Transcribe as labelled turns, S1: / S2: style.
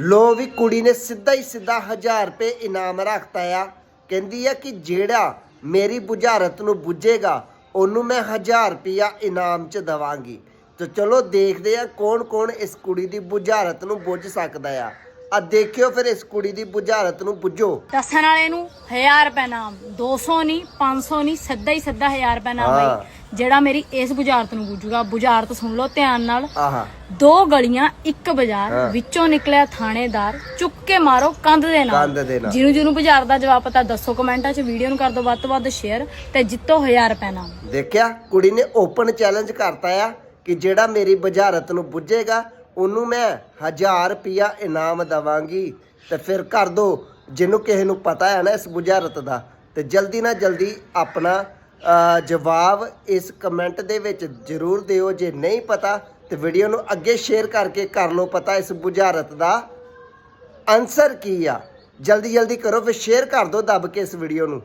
S1: ਲੋ ਵੀ ਕੁੜੀ ਨੇ ਸਿੱਧਾ ਹੀ ਸਿੱਧਾ 1000 ਰੁਪਏ ਇਨਾਮ ਰੱਖਤਾ ਆ। ਕਹਿੰਦੀ ਆ ਕਿ ਜਿਹੜਾ ਮੇਰੀ ਬੁਝਾਰਤ ਨੂੰ ਬੁੱਝੇਗਾ, ਉਹਨੂੰ ਮੈਂ 1000 ਰੁਪਿਆ ਇਨਾਮ ਚ ਦਵਾਂਗੀ। ਤੇ ਚਲੋ ਦੇਖਦੇ ਆ ਕੌਣ ਕੌਣ ਇਸ ਕੁੜੀ ਦੀ ਬੁਝਾਰਤ ਨੂੰ ਬੁੱਝ ਸਕਦਾ ਆ। ਆ ਦੇਖਿਓ ਫਿਰ ਇਸ ਕੁੜੀ ਦੀ ਬੁਝਾਰਤ ਨੂੰ ਬੁੱਝੋ
S2: ਦੱਸਣ ਵਾਲੇ ਨੂੰ 1000 ਰੁਪਏ ਨਾਮ 200 ਨਹੀਂ 500 ਨਹੀਂ ਸਿੱਧਾ ਹੀ ਸਿੱਧਾ 1000 ਰੁਪਏ ਨਾਮ
S1: ਹਾਂ।
S2: ਬਾਈ ਜਿਹੜਾ ਮੇਰੀ ਇਸ ਬੁਝਾਰਤ ਨੂੰ ਬੁੱਝੂਗਾ ਬੁਝਾਰਤ ਸੁਣ ਲਓ ਧਿਆਨ ਨਾਲ
S1: ਆਹਾ
S2: ਦੋ ਗਲੀਆਂ ਇੱਕ ਬਾਜ਼ਾਰ
S1: ਹਾਂ।
S2: ਵਿੱਚੋਂ ਨਿਕਲਿਆ ਥਾਣੇਦਾਰ ਚੁੱਕ ਕੇ ਮਾਰੋ ਕੰਧ ਦੇ ਨਾਲ
S1: ਕੰਧ ਦੇ ਨਾਲ।
S2: ਜਿਹਨੂੰ ਜਿਹਨੂੰ ਬੁਝਾਰ ਦਾ ਜਵਾਬ ਪਤਾ ਦੱਸੋ ਕਮੈਂਟਾਂ 'ਚ ਵੀਡੀਓ ਨੂੰ ਕਰ ਦਿਓ ਵੱਧ ਤੋਂ ਵੱਧ ਸ਼ੇਅਰ ਤੇ ਜਿੱਤੋ 1000 ਰੁਪਏ ਨਾਮ
S1: ਦੇਖਿਆ ਕੁੜੀ ਨੇ ਓਪਨ ਚੈਲੰਜ ਕਰਤਾ ਆ ਕਿ ਜਿਹੜਾ ਮੇਰੀ ਬੁਝਾਰਤ ਨੂੰ ਬੁੱਝੇਗਾ ਉਹਨੂੰ ਮੈਂ 1000 ਰੁਪਿਆ ਇਨਾਮ ਦਵਾਂਗੀ ਤੇ ਫਿਰ ਕਰ ਦੋ। ਜਿਹਨੂੰ ਕਿਸੇ ਨੂੰ ਪਤਾ ਹੈ ਨਾ ਇਸ ਬੁਝਾਰਤ ਦਾ। ਤੇ ਜਲਦੀ ਨਾ ਜਲਦੀ ਆਪਣਾ ਜਵਾਬ ਇਸ ਕਮੈਂਟ ਦੇ ਵਿੱਚ ਜ਼ਰੂਰ ਦਿਓ। ਜੇ ਨਹੀਂ ਪਤਾ, ਤੇ ਵੀਡੀਓ ਨੂੰ ਅੱਗੇ ਸ਼ੇਅਰ ਕਰਕੇ ਕਰ ਲਓ। ਪਤਾ ਇਸ ਬੁਝਾਰਤ ਦਾ ਆਨਸਰ ਕੀ ਆ। ਜਲਦੀ ਜਲਦੀ ਕਰੋ, ਫਿਰ ਸ਼ੇਅਰ ਕਰ ਦਿਓ ਦੱਬ ਕੇ ਇਸ ਵੀਡੀਓ ਨੂੰ।